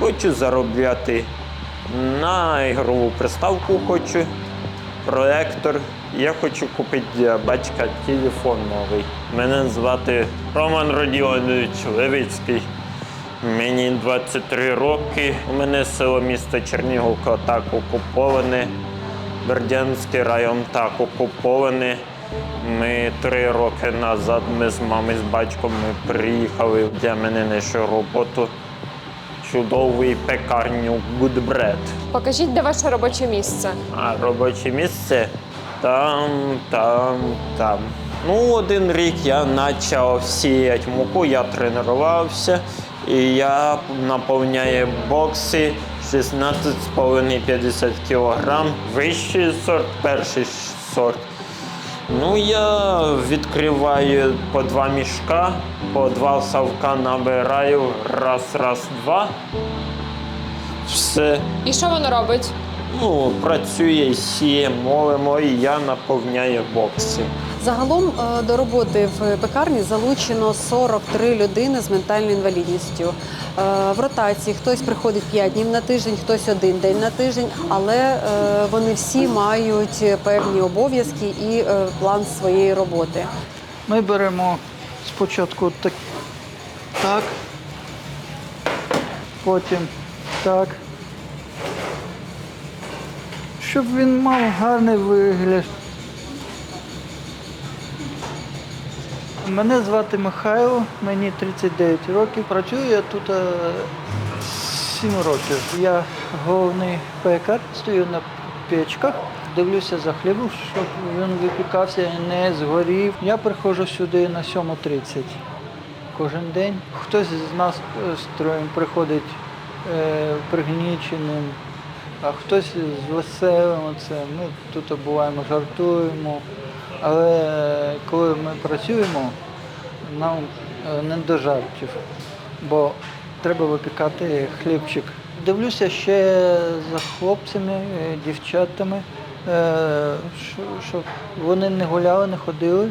Хочу заробляти на ігрову приставку, хочу, проектор. Я хочу купити для батька телефон новий. Мене звати Роман Родіонович Левицький. Мені 23 роки. У мене село місто Чернігівка так окуповане. Бердянський район так окупований. Ми три роки назад ми з мамою, з батьком ми приїхали для мене знайшли роботу. Чудовий пекарню Good Bread. Покажіть, де ваше робоче місце. А робоче місце там, там, там. Ну, один рік я почав сіяти муку, я тренувався і я наповняю бокси 16,5-50 кг. Вищий сорт, перший сорт. Ну, я відкриваю по два мішка, по два совка набираю, раз, раз, два. Все. І що воно робить? Ну, працює, сіє, молимо, і я наповняю бокси. Загалом е, до роботи в пекарні залучено 43 людини з ментальною інвалідністю. Е, В ротації хтось приходить 5 днів на тиждень, хтось один день на тиждень, але е, вони всі мають певні обов'язки і план своєї роботи. Ми беремо спочатку так, так потім так. Щоб він мав гарний вигляд. Мене звати Михайло, мені 39 років. Працюю я тут е, 7 років. Я головний пекар, стою на печках, дивлюся за хлібом, щоб він випікався і не згорів. Я приходжу сюди на 7.30 кожен день. Хтось з нас е, строєм приходить е, пригніченим, а хтось з веселим. Це ми тут буваємо, жартуємо. Але коли ми працюємо, нам е, не до жартів, бо треба випікати хлібчик. Дивлюся ще за хлопцями, е, дівчатами, е, щоб вони не гуляли, не ходили.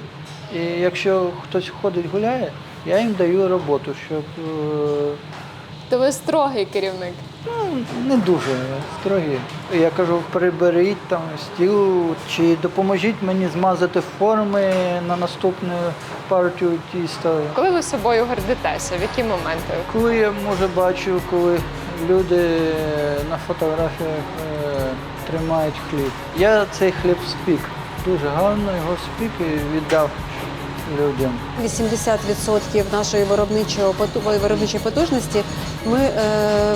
І якщо хтось ходить гуляє, я їм даю роботу, щоб е, То ви строгий керівник. Ну, не дуже строгі. Я кажу, приберіть там стіл чи допоможіть мені змазати форми на наступну партію тіста. Коли ви собою гордитеся? В які моменти? Коли я може бачу, коли люди на фотографіях е, тримають хліб. Я цей хліб спік. Дуже гарно його спік і віддав людям. 80% нашої виробничого поту- виробничої потужності ми е,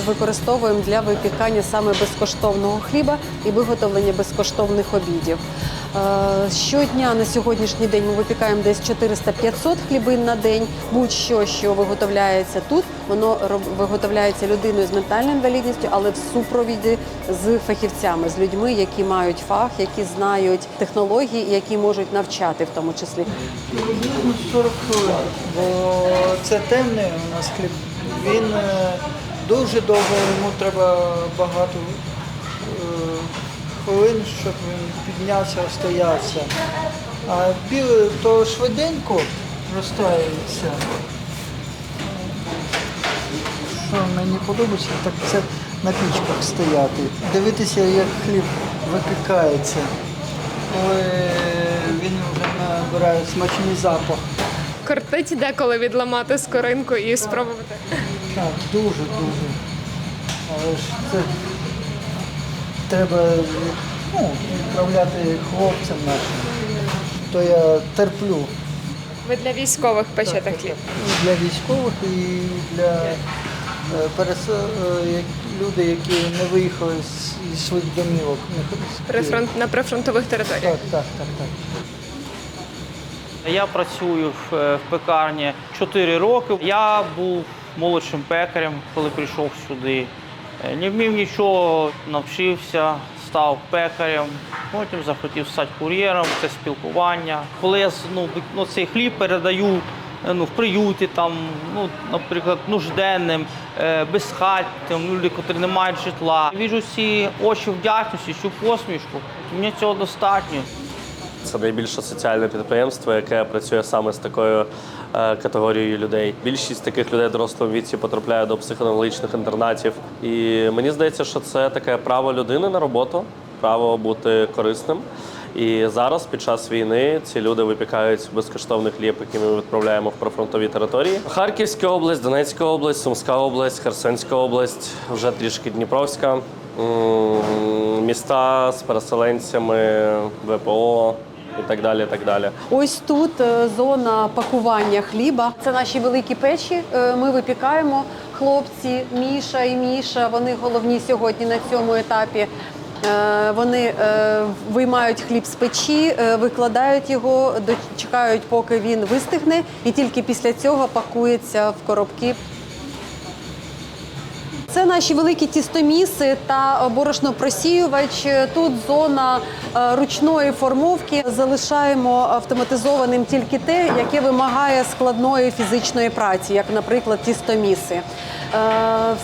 використовуємо для випікання саме безкоштовного хліба і виготовлення безкоштовних обідів. Е, щодня на сьогоднішній день ми випікаємо десь 400-500 хлібин на день. Будь-що, що виготовляється тут, воно виготовляється людиною з ментальною інвалідністю, але в супровіді з фахівцями, з людьми, які мають фах, які знають технології, які можуть навчати в тому числі. 40 хвилин, бо це темний у нас хліб. Він е, дуже довго, йому треба багато е, хвилин, щоб він піднявся, стоявся. А білий то швиденько розтаюється. Що мені подобається, так це на пічках стояти. Дивитися, як хліб випікається. Коли він вже набирає смачний запах. Кортить деколи відламати скоринку і спробувати. Так, дуже, дуже. Але ж це треба ну, відправляти хлопцям нашим. То я терплю Ви для військових печете хліб. для військових, і для е, перес... е, люди, які не виїхали з, своїх домівок. Києва. Прифронт на прифронтових територіях. Так, так, так, так. Я працюю в, е, в пекарні 4 роки. Я був молодшим пекарем, коли прийшов сюди. Е, Не вмів нічого, навчився, став пекарем. Потім захотів стати кур'єром, це спілкування. Коли я ну, ну, цей хліб передаю е, ну, в приюті, там, ну, наприклад, нужденним, е, безхаттям, люди, котрі не мають житла. Віжу ці очі вдячності, цю посмішку. Мені цього достатньо. Це найбільше соціальне підприємство, яке працює саме з такою е, категорією людей. Більшість таких людей в дорослому віці потрапляє до психоаналітичних інтернатів. І мені здається, що це таке право людини на роботу, право бути корисним. І зараз, під час війни, ці люди випікають безкоштовний хліб, який ми відправляємо в прифронтові території. Харківська область, Донецька область, Сумська область, Херсонська область, вже трішки Дніпровська. Міста з переселенцями, ВПО і так далі. так далі. Ось тут е, зона пакування хліба. Це наші великі печі. Е, Ми випікаємо. Хлопці Міша і Міша. Вони головні сьогодні на цьому етапі. Е, Вони виймають хліб з печі, викладають його, чекають, поки він вистигне, і тільки після цього пакується в коробки. Це наші великі тістоміси та борошнопросіювач. Тут зона е, ручної формовки. Залишаємо автоматизованим тільки те, яке вимагає складної фізичної праці, як, наприклад, тістоміси. Е,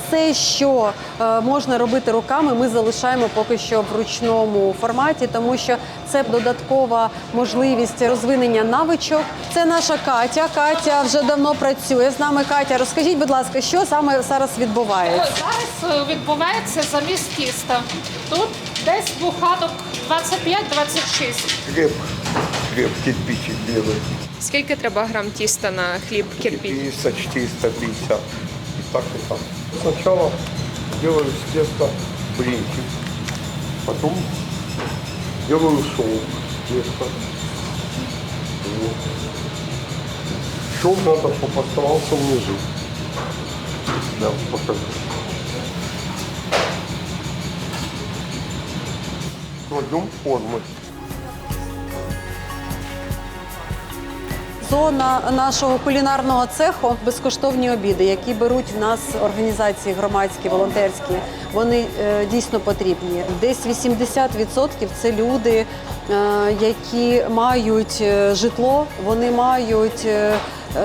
Все, що е, можна робити руками, ми залишаємо поки що в ручному форматі, тому що це додаткова можливість розвинення навичок. Це наша Катя. Катя вже давно працює з нами. Катя, розкажіть, будь ласка, що саме зараз відбувається? Зараз е, відбувається заміс тіста. Тут десь бухаток 25-26. Хлеб, хлеб, кирпичик белый, Скільки треба грам тіста на хліб кирпіч? 300, 450. И так, и так. Сначала делаю с теста блинчик, потом делаю шоу теста. Вот. Шоу надо, чтобы оставался внизу. Да, покажу. Кладем формы. Зона нашого кулінарного цеху безкоштовні обіди, які беруть в нас організації громадські, волонтерські. Вони е, дійсно потрібні. Десь 80% це люди, е, які мають е, житло, вони мають. е,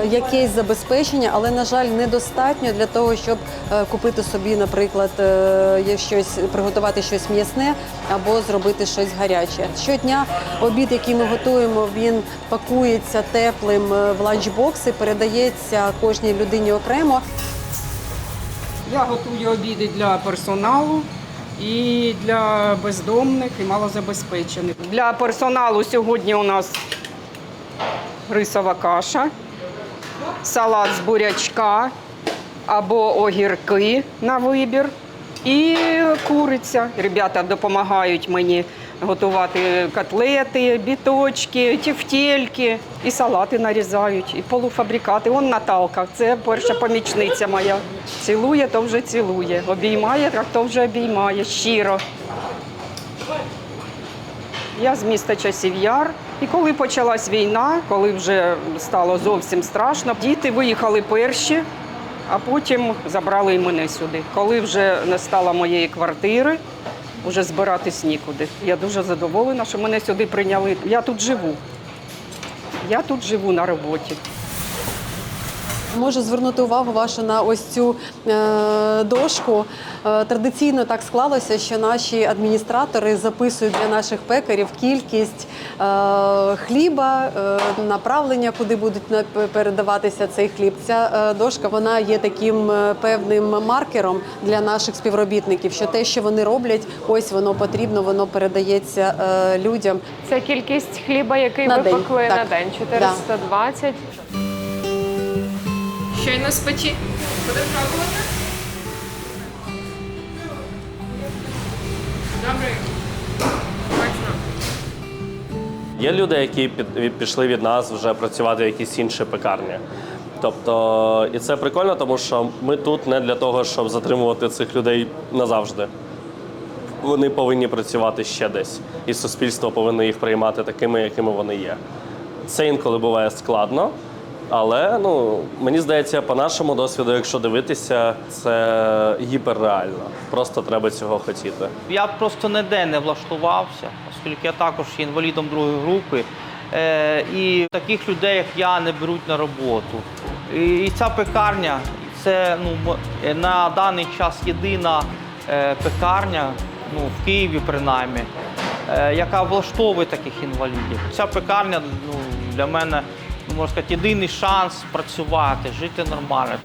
Якесь забезпечення, але на жаль, недостатньо для того, щоб е, купити собі, наприклад, е, щось приготувати щось м'ясне або зробити щось гаряче. Щодня обід, який ми готуємо, він пакується теплим е, в ланчбокси, передається кожній людині окремо. Я готую обіди для персоналу і для бездомних і малозабезпечених. Для персоналу сьогодні у нас рисова каша, салат з бурячка або огірки на вибір і куриця. Ребята допомагають мені готувати котлети, біточки, тівтєльки і салати нарізають, і полуфабрикати. Он Наталка, це перша помічниця моя. Цілує, то вже цілує. Обіймає, так то вже обіймає щиро. Я з міста Часів Яр. І коли почалась війна, коли вже стало зовсім страшно, діти виїхали перші, а потім забрали і мене сюди. Коли вже не стало моєї квартири, вже збиратись нікуди. Я дуже задоволена, що мене сюди прийняли. Я тут живу. Я тут живу на роботі. Можу звернути увагу вашу на ось цю е, дошку. Е, традиційно так склалося, що наші адміністратори записують для наших пекарів кількість е, хліба, направлення, куди будуть передаватися цей хліб. Ця дошка вона є таким певним маркером для наших співробітників, що те, що вони роблять, ось воно потрібно, воно передається людям. Це кількість хліба, який На ви день, пекли на день 420. Щойно з печі. Будемо пробувати? Добре. Є люди, які пішли від нас вже працювати в якісь інші пекарні. Тобто, і це прикольно, тому що ми тут не для того, щоб затримувати цих людей назавжди. Вони повинні працювати ще десь, і суспільство повинно їх приймати такими, якими вони є. Це інколи буває складно, але ну, мені здається, по нашому досвіду, якщо дивитися, це гіперреально. Просто треба цього хотіти. Я просто ніде не влаштувався, оскільки я також є інвалідом другої групи. Е, і таких людей, як я, не беруть на роботу. І, ця пекарня це ну, е, на даний час єдина е, пекарня, ну, в Києві принаймні, яка влаштовує таких інвалідів. Ця пекарня ну, для мене, можна сказати, єдиний шанс працювати, жити нормально.